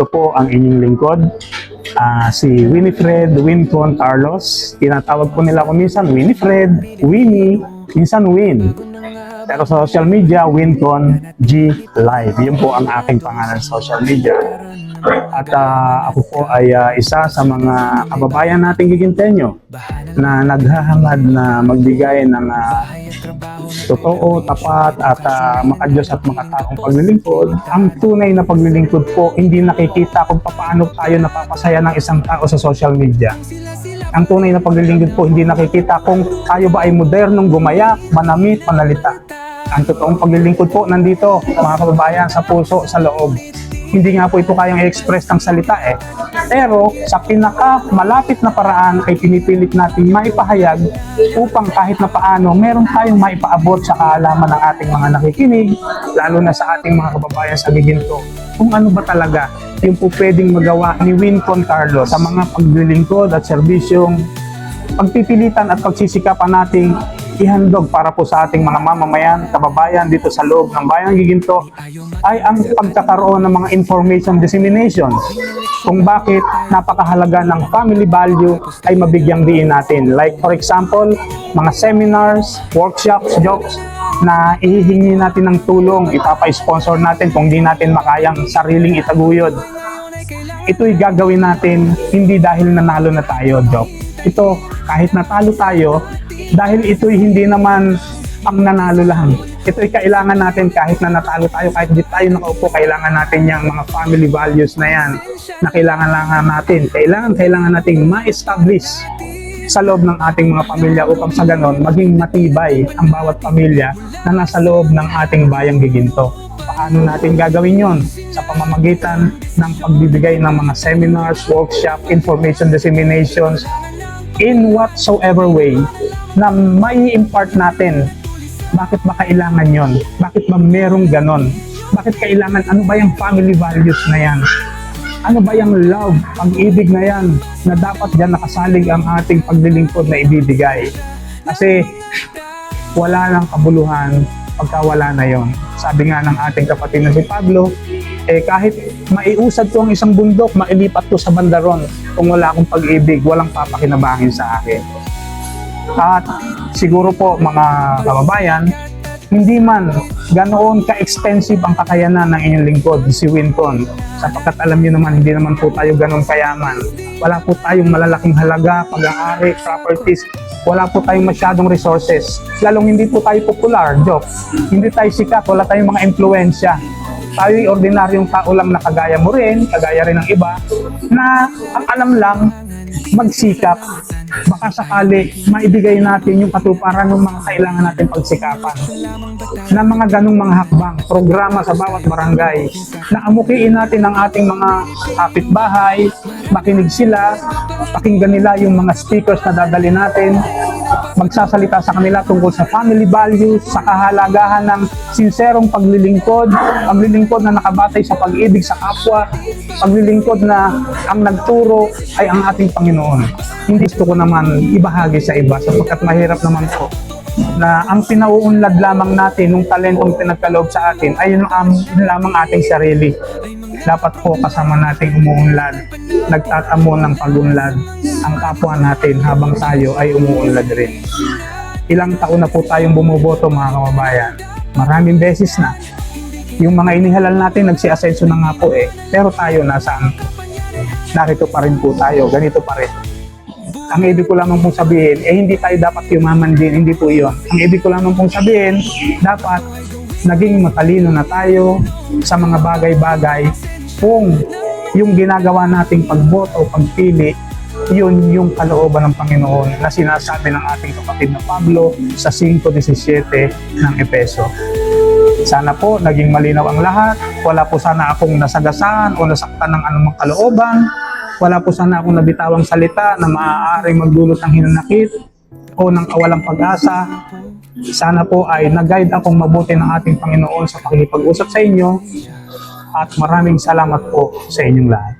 Ito po ang inyong lingkod, ah, si Winifred Wincon Carlos. Tinatawag po nila ko minsan Winifred, Winnie, minsan Win. Pero sa social media, Wincon G Live. Yun po ang aking pangalan sa social media. At ah, ako po ay ah, isa sa mga kababayan nating gigintenyo na naghahangad na magbigay ng ah, totoo, tapat at uh, makadiyos at makataong paglilingkod. Ang tunay na paglilingkod po, hindi nakikita kung paano tayo napapasaya ng isang tao sa social media. Ang tunay na paglilingkod po, hindi nakikita kung tayo ba ay modernong gumaya, manamit, panalita. Ang totoong paglilingkod po nandito, mga kababayan, sa puso, sa loob. Hindi nga po ito kayang i-express ng salita eh. Pero sa pinaka malapit na paraan ay pinipilit natin maipahayag upang kahit na paano meron tayong maipaabot sa kaalaman ng ating mga nakikinig, lalo na sa ating mga kababayan sa giginto. Kung ano ba talaga yung po pwedeng magawa ni Wincon Carlos sa mga paglilingkod at serbisyong pagpipilitan at pagsisikapan nating ihandog para po sa ating mga mamamayan, kababayan dito sa loob ng Bayang Giginto ay ang pagkakaroon ng mga information dissemination kung bakit napakahalaga ng family value ay mabigyang diin natin. Like for example, mga seminars, workshops, jokes na ihihingi natin ng tulong, ipapa-sponsor natin kung di natin makayang sariling itaguyod. Ito'y gagawin natin hindi dahil nanalo na tayo, joke. Ito, kahit natalo tayo, dahil ito'y hindi naman pang nanalo lang. Ito'y kailangan natin kahit na natalo tayo, kahit di tayo nakaupo, kailangan natin yung mga family values na yan na kailangan lang natin. Kailangan, kailangan nating ma-establish sa loob ng ating mga pamilya upang sa ganon maging matibay ang bawat pamilya na nasa loob ng ating bayang giginto. Paano natin gagawin yon? Sa pamamagitan ng pagbibigay ng mga seminars, workshop, information disseminations, in whatsoever way na may impart natin bakit ba kailangan yon? Bakit ba merong ganon? Bakit kailangan, ano ba yung family values na yan? Ano ba yung love, pag-ibig na yan na dapat dyan nakasalig ang ating paglilingkod na ibibigay? Kasi wala lang kabuluhan pagka wala na yon. Sabi nga ng ating kapatid na si Pablo, eh kahit maiusad ko ang isang bundok, mailipat ko sa bandaron. Kung wala akong pag-ibig, walang papakinabangin sa akin. At siguro po mga kababayan, hindi man ganoon ka-expensive ang kakayanan ng inyong lingkod, si Winton. Sapagkat alam niyo naman, hindi naman po tayo ganoon kayaman. Wala po tayong malalaking halaga, pag-aari, properties. Wala po tayong masyadong resources. Lalong hindi po tayo popular, joke. Hindi tayo sikat, wala tayong mga impluensya. Tayo'y ordinaryong tao lang na kagaya mo rin, kagaya rin ng iba, na ang alam lang, magsikap. Baka sakali maibigay natin yung katuparan ng mga kailangan natin pagsikapan. Na mga ganong mga hakbang, programa sa bawat barangay, na amukiin natin ang ating mga kapitbahay, makinig sila, pakinggan nila yung mga speakers na dadali natin, magsasalita sa kanila tungkol sa family values, sa kahalagahan ng sinserong paglilingkod, paglilingkod na nakabatay sa pag-ibig sa kapwa, paglilingkod na ang nagturo ay ang ating Panginoon. Hindi gusto ko naman ibahagi sa iba sapagkat mahirap naman po na ang pinauunlad lamang natin nung talentong pinagkaloob sa atin ay yun, yun lamang ating sarili. Dapat po kasama nating umuunlad, nagtatamo ng pagunlad ang kapwa natin habang tayo ay umuunlad rin. Ilang taon na po tayong bumuboto mga kababayan. Maraming beses na. Yung mga inihalal natin nagsi-asenso na nga po eh. Pero tayo nasaan? Narito pa rin po tayo, ganito pa rin ang ibig ko lamang pong sabihin, eh hindi tayo dapat yumaman din, hindi po yun. Ang ibig ko lamang pong sabihin, dapat naging matalino na tayo sa mga bagay-bagay kung yung ginagawa nating pagboto, pagpili, yun yung kalooban ng Panginoon na sinasabi ng ating kapatid na Pablo sa 5.17 ng Epeso. Sana po naging malinaw ang lahat. Wala po sana akong nasagasaan o nasaktan ng anumang kalooban. Wala po sana akong nabitawang salita na maaaring magdulot ng hinanakit o ng kawalang pag-asa. Sana po ay nag-guide akong mabuti ng ating Panginoon sa pakikipag-usap sa inyo at maraming salamat po sa inyong lahat.